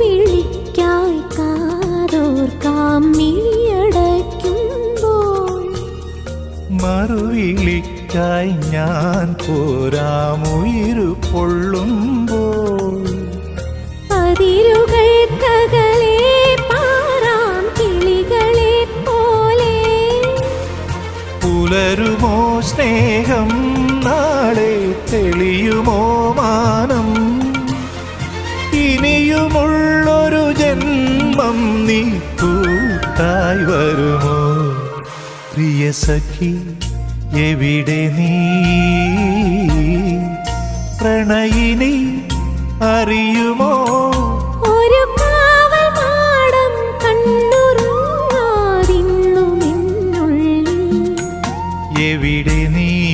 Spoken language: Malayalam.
വെള്ളിക്കായി കാതോർക്കാം നീയടയ്ക്കുമ്പോൾ മറുവിളിക്കായി ഞാൻ പോരാമുയിരു പൊള്ളുമ്പോൾ. അതിരുകൾക്കകലെ പാറാം കിളികളെ പോലെ. പുലരുമോ സ്നേഹം നാളെ തെളിയുമോ മാന ദീപം നീ കൂട്ടായി വരുമോ? പ്രിയ സഖി എവിടെ നീ? പ്രണയിനി അറിയുമോ? ഒരു എവിടെ നീ?